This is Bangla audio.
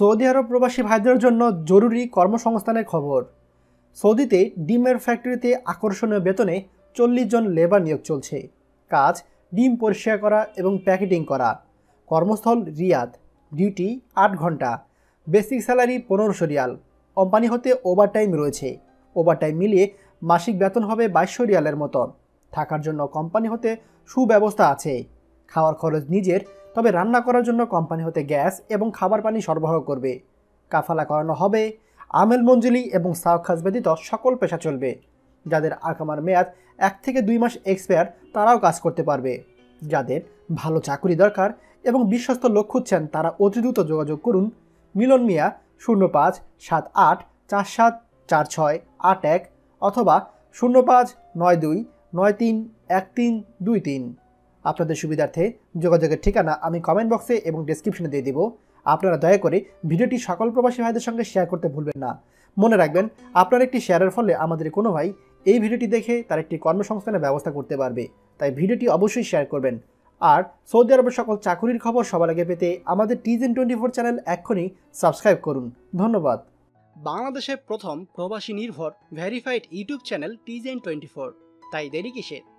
সৌদি আরব প্রবাসী ভাইদের জন্য জরুরি কর্মসংস্থানের খবর। সৌদিতে ডিমের ফ্যাক্টরিতে আকর্ষণীয় বেতনে চল্লিশ জন লেবার নিয়োগ চলছে। কাজ, ডিম পরিষ্কার করা এবং প্যাকেটিং করা। কর্মস্থল রিয়াদ, ডিউটি আট ঘণ্টা। বেসিক স্যালারি পনেরোশো রিয়াল। কোম্পানি হতে ওভারটাইম রয়েছে। ওভারটাইম মিলিয়ে মাসিক বেতন হবে বাইশশো রিয়ালের মতন থাকার জন্য কোম্পানি হতে সুব্যবস্থা আছে। খাওয়ার খরচ নিজের তবে রান্না করার জন্য কোম্পানি হতে গ্যাস এবং খাবার পানি সরবরাহ করবে। কাফালা করানো হবে, আমেল মঞ্জুলি এবং সাউখাজ ব্যতীত সকল পেশা চলবে। যাদের আকামার মেয়াদ এক থেকে দুই মাস এক্সপায়ার তারাও কাজ করতে পারবে। যাদের ভালো চাকুরি দরকার এবং বিশ্বস্ত লোক খুঁজছেন তারা অতি দ্রুত যোগাযোগ করুন। মিলন মিয়া, শূন্য পাঁচ সাত আট চার সাত চার ছয় আট এক অথবা শূন্য পাঁচ নয় দুই নয় তিন এক তিন দুই তিন। আপনাদের সুবিধার্থে যোগাযোগের ঠিকানা আমি কমেন্ট বক্সে এবং ডেসক্রিপশনে দিয়ে দিব। আপনারা দয়া করে ভিডিওটি সকল প্রবাসী ভাইদের সঙ্গে শেয়ার করতে ভুলবেন না। মনে রাখবেন, আপনার একটি শেয়ারের ফলে আমাদের কোনো ভাই এই ভিডিওটি দেখে তার একটি কর্মসংস্থানের ব্যবস্থা করতে পারবে। তাই ভিডিওটি অবশ্যই শেয়ার করবেন। আর সৌদি আরবের সকল চাকুরির খবর সবার আগে পেতে আমাদের টিজেন টোয়েন্টি ফোর চ্যানেল এক্ষুনি সাবস্ক্রাইব করুন। ধন্যবাদ। বাংলাদেশের প্রথম প্রবাসী নির্ভর ভেরিফাইড ইউটিউব চ্যানেল টিজেন টোয়েন্টি ফোর তাই দেরি কিসে